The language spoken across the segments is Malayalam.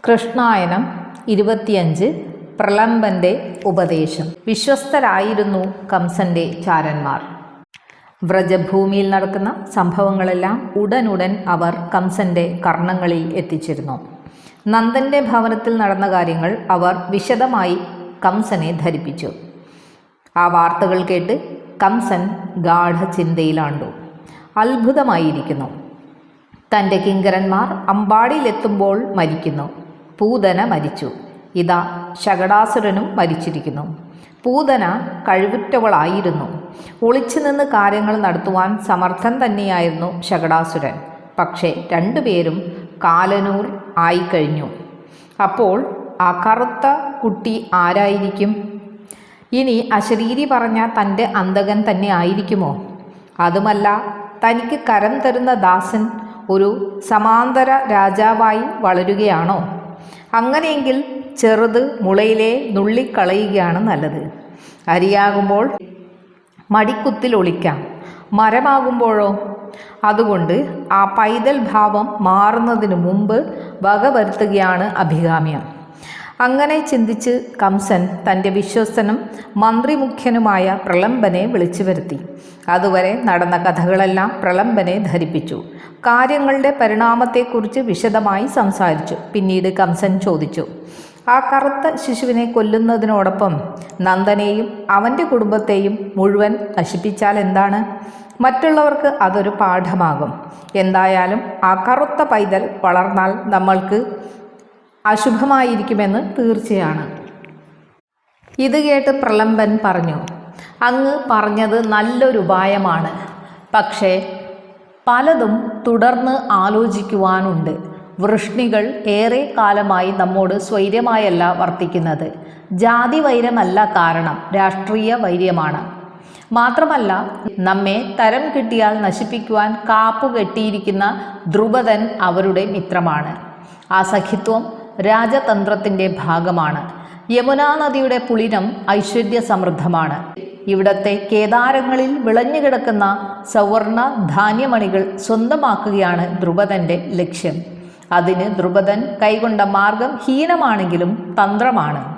കൃഷ്ണായനം ഇരുപത്തിയഞ്ച് പ്രളംബന്റെ ഉപദേശം. വിശ്വസ്തരായിരുന്നു കംസന്റെ ചാരന്മാർ. വ്രജഭൂമിയിൽ നടക്കുന്ന സംഭവങ്ങളെല്ലാം ഉടനുടൻ അവർ കംസന്റെ കർണങ്ങളിൽ എത്തിച്ചിരുന്നു. നന്ദന്റെ ഭവനത്തിൽ നടന്ന കാര്യങ്ങൾ അവർ വിശദമായി കംസനെ ധരിപ്പിച്ചു. ആ വാർത്തകൾ കേട്ട് കംസൻ ഗാഠചിന്തയിലാണ്ടു. അത്ഭുതമായിരിക്കുന്നു. തന്റെ കിങ്കരന്മാർ അമ്പാടിയിലെത്തുമ്പോൾ മരിക്കുന്നു. പൂതന മരിച്ചു. ഇതാ ശകടാസുരനും മരിച്ചിരിക്കുന്നു. പൂതന കഴിവുറ്റവളായിരുന്നു. ഒളിച്ചു നിന്ന് കാര്യങ്ങൾ നടത്തുവാൻ സമർത്ഥൻ തന്നെയായിരുന്നു ശകടാസുരൻ. പക്ഷേ രണ്ടുപേരും കാലനൂർ ആയിക്കഴിഞ്ഞു. അപ്പോൾ ആ കറുത്ത കുട്ടി ആരായിരിക്കും? ഇനി അശരീരി പറഞ്ഞ തന്റെ അന്തകൻ തന്നെ ആയിരിക്കുമോ? അതുമല്ല തനിക്ക് കരം തരുന്ന ദാസൻ ഒരു സമാന്തര രാജാവായി വളരുകയാണോ? അങ്ങനെയെങ്കിൽ ചെറുത് മുളയിലെ നുള്ളിക്കളയുകയാണ് നല്ലത്. അരിയാകുമ്പോൾ മടിക്കുത്തിൽ ഒളിക്കാം. മരമാകുമ്പോഴോ? അതുകൊണ്ട് ആ പൈതൽ ഭാവം മാറുന്നതിന് മുമ്പ് വകവരുത്തുകയാണ് അഭികാമ്യം. അങ്ങനെ ചിന്തിച്ച് കംസൻ തന്റെ വിശ്വസ്തനും മന്ത്രിമുഖ്യനുമായ പ്രളംബനെ വിളിച്ചു വരുത്തി. അതുവരെ നടന്ന കഥകളെല്ലാം പ്രളംബനെ ധരിപ്പിച്ചു. കാര്യങ്ങളുടെ പരിണാമത്തെക്കുറിച്ച് വിശദമായി സംസാരിച്ചു. പിന്നീട് കംസൻ ചോദിച്ചു ആ കറുത്ത ശിശുവിനെ കൊല്ലുന്നതിനോടൊപ്പം നന്ദനെയും അവന്റെ കുടുംബത്തെയും മുഴുവൻ നശിപ്പിച്ചാൽ എന്താണ്? മറ്റുള്ളവർക്ക് അതൊരു പാഠമാകും. എന്തായാലും ആ കറുത്ത പൈതൽ വളർന്നാൽ നമ്മൾക്ക് അശുഭമായിരിക്കുമെന്ന് തീർച്ചയാണ്. ഇത് കേട്ട് പ്രളംബൻ പറഞ്ഞു അങ്ങ് പറഞ്ഞത് നല്ലൊരു ഉപായമാണ്. പക്ഷേ പലതും തുടർന്ന് ആലോചിക്കുവാനുണ്ട്. വൃഷ്ണികൾ ഏറെ കാലമായി നമ്മോട് സ്വൈര്യമായല്ല വർത്തിക്കുന്നത്. ജാതി വൈരമല്ല കാരണം രാഷ്ട്രീയ വൈര്യമാണ്. മാത്രമല്ല നമ്മെ തരം കിട്ടിയാൽ നശിപ്പിക്കുവാൻ കാപ്പുകെട്ടിയിരിക്കുന്ന ധ്രുപദൻ അവരുടെ മിത്രമാണ്. ആ സഖിത്വം രാജതന്ത്രത്തിന്റെ ഭാഗമാണ്. യമുനാ നദിയുടെ പുളിനം ഐശ്വര്യ സമൃദ്ധമാണ് ഇവിടത്തെ കേദാരങ്ങളിൽ വിളഞ്ഞുകിടക്കുന്ന സവർണ ധാന്യമണികൾ സ്വന്തമാക്കുകയാണ് ദ്രുപദന്റെ ലക്ഷ്യം. അതിന് ദ്രുപദൻ കൈകൊണ്ട മാർഗം ഹീനമാണെങ്കിലും തന്ത്രമാണ്.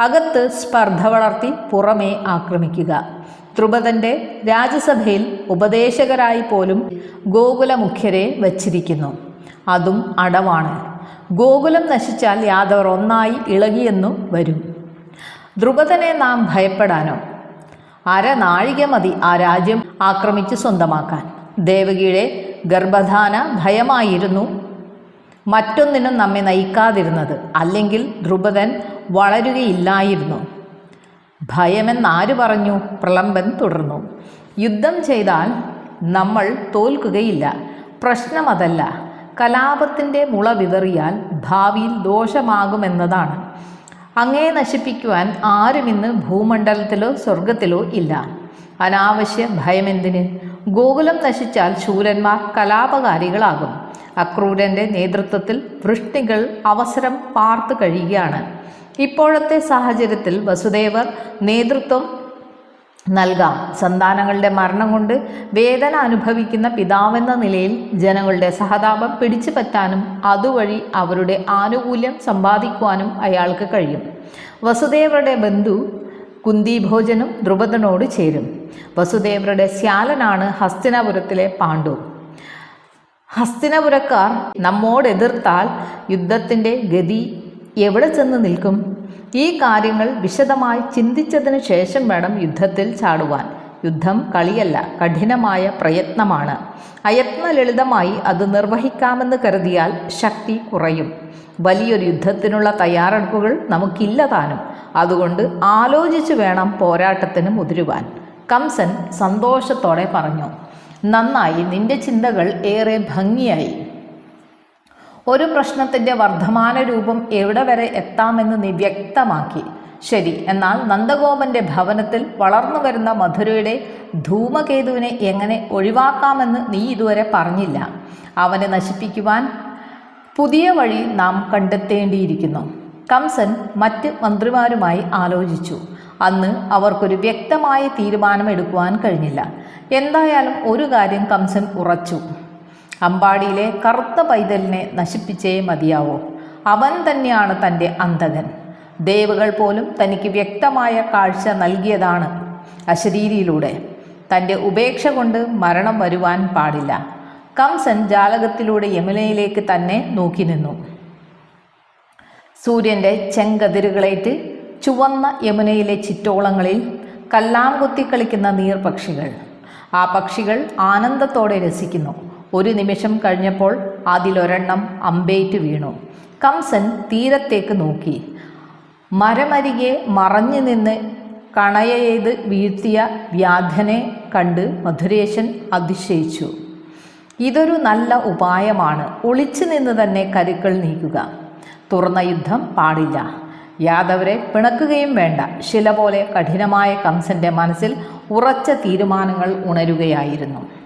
അകത്ത് സ്പർദ്ധ വളർത്തി പുറമേ ആക്രമിക്കുക. ദ്രുപദന്റെ രാജ്യസഭയിൽ ഉപദേശകരായി പോലും ഗോകുലമുഖ്യരെ വച്ചിരിക്കുന്നു. അതും അടവാണ്. ഗോകുലം നശിച്ചാൽ യാദവർ ഒന്നായി ഇളകിയെന്നും വരും. ദ്രുപദനെ നാം ഭയപ്പെടാനോ? അരനാഴിക മതി ആ രാജ്യം ആക്രമിച്ച് സ്വന്തമാക്കാൻ. ദേവകിയുടെ ഗർഭധാന ഭയമായിരുന്നു മറ്റൊന്നിനും നമ്മെ നയിക്കാതിരുന്നത്. അല്ലെങ്കിൽ ദ്രുപദൻ വളരുകയില്ലായിരുന്നു. ഭയമെന്നാര് പറഞ്ഞു? പ്രളംബൻ തുടർന്നു. യുദ്ധം ചെയ്താൽ നമ്മൾ തോൽക്കുകയില്ല. പ്രശ്നം അതല്ല കലാപത്തിന്റെ മുള വിതറിയാൽ ഭാവിയിൽ ദോഷമാകുമെന്നതാണ്. അങ്ങയെ നശിപ്പിക്കുവാൻ ആരും ഇന്ന് ഭൂമണ്ഡലത്തിലോ സ്വർഗത്തിലോ ഇല്ല. അനാവശ്യ ഭയമെന്തിന്? ഗോകുലം നശിച്ചാൽ ശൂരന്മാർ കലാപകാരികളാകും. അക്രൂരന്റെ നേതൃത്വത്തിൽ വൃഷ്ണികൾ അവസരം പാർത്തു കഴിയുകയാണ്. ഇപ്പോഴത്തെ സാഹചര്യത്തിൽ വസുദേവർ നേതൃത്വം നൽകാം. സന്താനങ്ങളുടെ മരണം കൊണ്ട് വേദന അനുഭവിക്കുന്ന പിതാവെന്ന നിലയിൽ ജനങ്ങളുടെ സഹതാപം പിടിച്ചു പറ്റാനും അതുവഴി അവരുടെ ആനുകൂല്യം സമ്പാദിക്കുവാനും അയാൾക്ക് കഴിയും. വസുദേവരുടെ ബന്ധു കുന്തിഭോജനും ദ്രുപദനോട് ചേരും. വസുദേവരുടെ ശ്യാലനാണ് ഹസ്തിനാപുരത്തിലെ പാണ്ഡു. ഹസ്തിനപുരക്കാർ നമ്മോട് എതിർത്താൽ യുദ്ധത്തിന്റെ ഗതി എവിടെ ചെന്ന് നിൽക്കും? ഈ കാര്യങ്ങൾ വിശദമായി ചിന്തിച്ചതിനു ശേഷം വേണം യുദ്ധത്തിൽ ചാടുവാൻ. യുദ്ധം കളിയല്ല കഠിനമായ പ്രയത്നമാണ്. അയത്ന ലളിതമായി അത് നിർവഹിക്കാമെന്ന് കരുതിയാൽ ശക്തി കുറയും. വലിയൊരു യുദ്ധത്തിനുള്ള തയ്യാറെടുപ്പുകൾ നമുക്കില്ല താനും. അതുകൊണ്ട് ആലോചിച്ചു വേണം പോരാട്ടത്തിന് മുതിരുവാൻ. കംസൻ സന്തോഷത്തോടെ പറഞ്ഞു നന്നായി നിന്റെ ചിന്തകൾ ഏറെ ഭംഗിയായി. ഒരു പ്രശ്നത്തിന്റെ വർദ്ധമാന രൂപം എവിടെ വരെ എത്താമെന്ന് നീ വ്യക്തമാക്കി. ശരി എന്നാൽ നന്ദഗോപന്റെ ഭവനത്തിൽ വളർന്നു വരുന്ന മധുരയുടെ ധൂമകേതുവിനെ എങ്ങനെ ഒഴിവാക്കാമെന്ന് നീ ഇതുവരെ പറഞ്ഞില്ല. അവനെ നശിപ്പിക്കുവാൻ പുതിയ വഴി നാം കണ്ടെത്തേണ്ടിയിരിക്കുന്നു. കംസൻ മറ്റ് മന്ത്രിമാരുമായി ആലോചിച്ചു. അന്ന് അവർക്കൊരു വ്യക്തമായ തീരുമാനമെടുക്കുവാൻ കഴിഞ്ഞില്ല. എന്തായാലും ഒരു കാര്യം കംസൻ ഉറച്ചു. അമ്പാടിയിലെ കറുത്ത പൈതലിനെ നശിപ്പിച്ചേ മതിയാവോ. അവൻ തന്നെയാണ് തന്റെ അന്ധകൻ. ദേവകൾ പോലും തനിക്ക് വ്യക്തമായ കാഴ്ച നൽകിയതാണ് അശരീരിയിലൂടെ. തന്റെ ഉപേക്ഷ കൊണ്ട് മരണം വരുവാൻ പാടില്ല. കംസൻ ജാലകത്തിലൂടെ യമുനയിലേക്ക് തന്നെ നോക്കി നിന്നു. സൂര്യന്റെ ചെങ്കതിരുകളേറ്റ് ചുവന്ന യമുനയിലെ ചിറ്റോളങ്ങളിൽ കല്ലാം കുത്തിക്കളിക്കുന്ന നീർപക്ഷികൾ ആ പക്ഷികൾ ആനന്ദത്തോടെ രസിക്കുന്നു. ഒരു നിമിഷം കഴിഞ്ഞപ്പോൾ അതിലൊരെണ്ണം അമ്പേറ്റ് വീണു. കംസൻ തീരത്തേക്ക് നോക്കി. മരമരികെ മറഞ്ഞു നിന്ന് കണയെയ്ത് വീഴ്ത്തിയ വ്യാധനെ കണ്ട് മധുരേശൻ അതിശയിച്ചു. ഇതൊരു നല്ല ഉപായമാണ്. ഒളിച്ചു നിന്ന് തന്നെ കരുക്കൾ നീക്കുക. തുറന്ന യുദ്ധം പാടില്ല. യാദവരെ പിണക്കുകയും വേണ്ട. ശില പോലെ കഠിനമായ കംസന്റെ മനസ്സിൽ ഉറച്ച തീരുമാനങ്ങൾ ഉണരുകയായിരുന്നു.